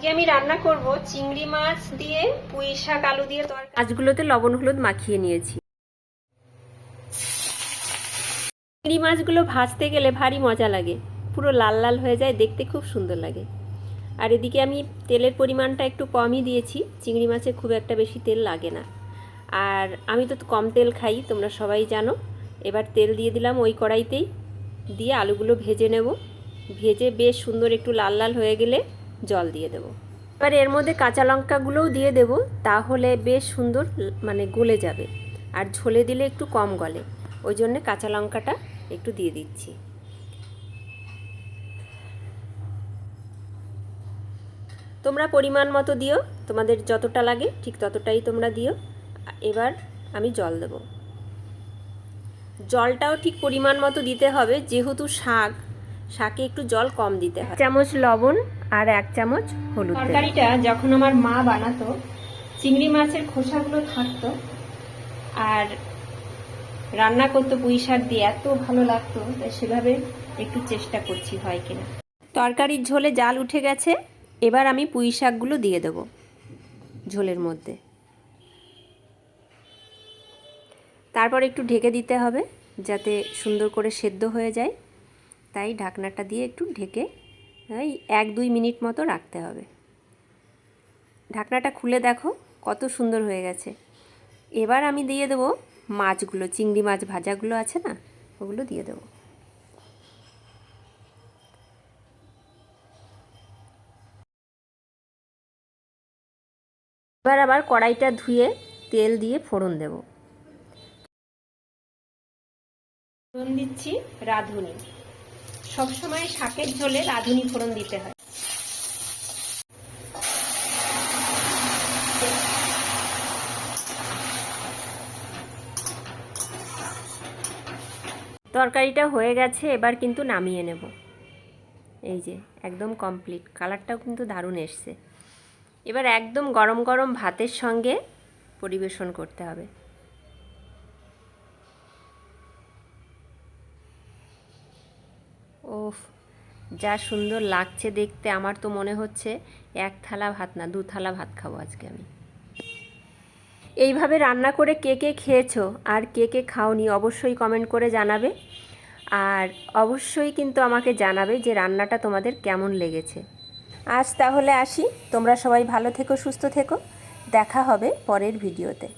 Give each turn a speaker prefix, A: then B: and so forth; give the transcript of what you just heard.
A: আজকে আমি রান্না করব চিংড়ি মাছ দিয়ে পুঁই শাক আলু দিয়ে তরকারি। মাছগুলোতে লবণ হলুদ মাখিয়ে নিয়েছি। চিংড়ি মাছগুলো ভাজতে গেলে ভারী মজা লাগে। পুরো লাল লাল হয়ে যায় দেখতে খুব সুন্দর লাগে। আর এদিকে আমি তেলের পরিমাণটা একটু কমই দিয়েছি। চিংড়ি মাছে খুব একটা বেশি তেল লাগে না। আর আমি তো কম তেল খাই তোমরা সবাই জানো। এবার তেল দিয়ে দিলাম ওই কড়াইতেই। দিয়ে আলুগুলো ভেজে নেব। ভেজে বেশ সুন্দর একটু লাল লাল হয়ে গেলে জল দিয়ে দেব। এবার এর মধ্যে কাঁচা লঙ্কাগুলোও দিয়ে দেব, তাহলে বেশ সুন্দর মানে গলে যাবে। আর ঝোলে দিলে একটু কম গলে। ওই জন্য কাঁচা লঙ্কাটা একটু দিয়ে দিচ্ছি। তোমরা পরিমাণ মতো দিও, তোমাদের যতটা লাগে ঠিক ততটাই তোমরা দিও। এবার আমি জল দেব। জলটাও ঠিক পরিমাণ মতো দিতে হবে, যেহেতু শাক শাকে একটু জল কম দিতে হয়। চামচ লবণ আর এক চামচ হলুদ তরকারিটা যখন আমার মা বানাতো চিংড়ি মাছের খোসাগুলো থাকতো আর রান্না করতো পুঁই শাক দিয়ে এত ভালো লাগতো তাই সেভাবে একটু চেষ্টা করছি হয় কিনা। তরকারির ঝোলে জাল উঠে গেছে এবার আমি পুঁই শাকগুলো দিয়ে দেব ঝোলের মধ্যে। তারপর একটু ঢেকে দিতে হবে যাতে সুন্দর করে সেদ্ধ হয়ে যায়। তাই ঢাকনাটা দিয়ে একটু ঢেকে, এই এক দুই মিনিট মতো রাখতে হবে। ঢাকনাটা খুলে দেখো, কত সুন্দর হয়ে গেছে। এবার আমি দিয়ে দেবো মাছগুলো, চিংড়ি মাছ ভাজাগুলো আছে না, ওগুলো দিয়ে দেবো। এবার আবার কড়াইটা ধুয়ে তেল দিয়ে ফোড়ন দেব। ফোড়ন দিচ্ছি রাঁধুনি। সবসময় শাকের ঝোলে রাঁধুনি ফোড়ন দিতে হয়। তরকারিটা হয়ে গেছে, এবার কিন্তু নামিয়ে নেব। এই যে, একদম কমপ্লিট কালারটাও কিন্তু দারুণ এসছে। এবার একদম গরম গরম ভাতের সঙ্গে পরিবেশন করতে হবে। ওফ যা সুন্দর লাগছে দেখতে। আমার তো মনে হচ্ছে এক থালা ভাত না, দু থালা ভাত খাব আজকে আমি। এইভাবে রান্না করে কে কে খেয়েছো আর কে কে খাওনি অবশ্যই কমেন্ট করে জানাবে। আর অবশ্যই কিন্তু আমাকে জানাবে যে রান্নাটা তোমাদের কেমন লেগেছে। আজ তাহলে আসি, তোমরা সবাই ভালো থেকো, সুস্থ থেকো। দেখা হবে পরের ভিডিওতে।